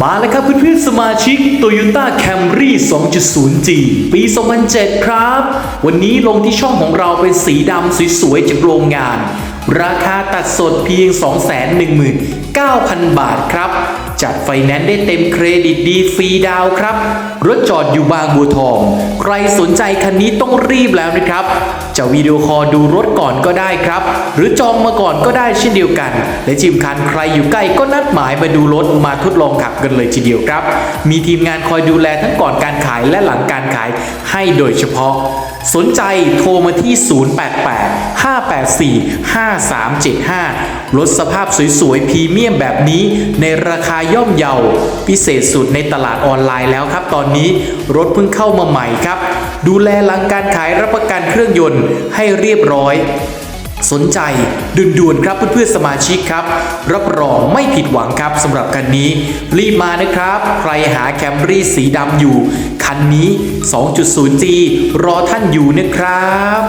มาแล้วครับเพื่อนๆสมาชิก Toyota Camry 2.0G ปี 2007 ครับ วันนี้ลงที่ช่องของเราเป็นสีดำสวยๆจากโรงงาน ราคาตัดสดเพียง 219,000 บาทครับ จัดไฟแนนซ์ได้เต็มเครดิตดีฟรีดาวครับ รถจอดอยู่บางบัวทอง ใครสนใจคันนี้ต้องรีบแล้วนะครับ จะวิดีโอคอลดูรถก่อนก็ได้ครับ หรือจองมาก่อนก็ได้เช่นเดียวกัน และจิมคันใครอยู่ใกล้ก็นัดหมายมาดูรถมาทดลองขับกันเลยทีเดียวครับ มีทีมงานคอยดูแลทั้งก่อนการขายและหลังการขายให้โดยเฉพาะ สนใจโทรมาที่ 088 584 5375 รถสภาพสวยๆ พรีเมียมแบบนี้ ในราคาย่อมเยา พิเศษสุดในตลาดออนไลน์แล้วครับตอนนี้รถเพิ่งเข้ามาใหม่ครับ ดูแลหลังการขายรับประกันเครื่องยนต์ให้เรียบร้อยสนใจด่วนๆครับเพื่อนๆสมาชิกครับ รับรองไม่ผิดหวังครับสำหรับคันนี้ รีบมานะครับ ใครหาแคมรี่สีดำอยู่ คันนี้ 2.0G รอท่านอยู่นะครับ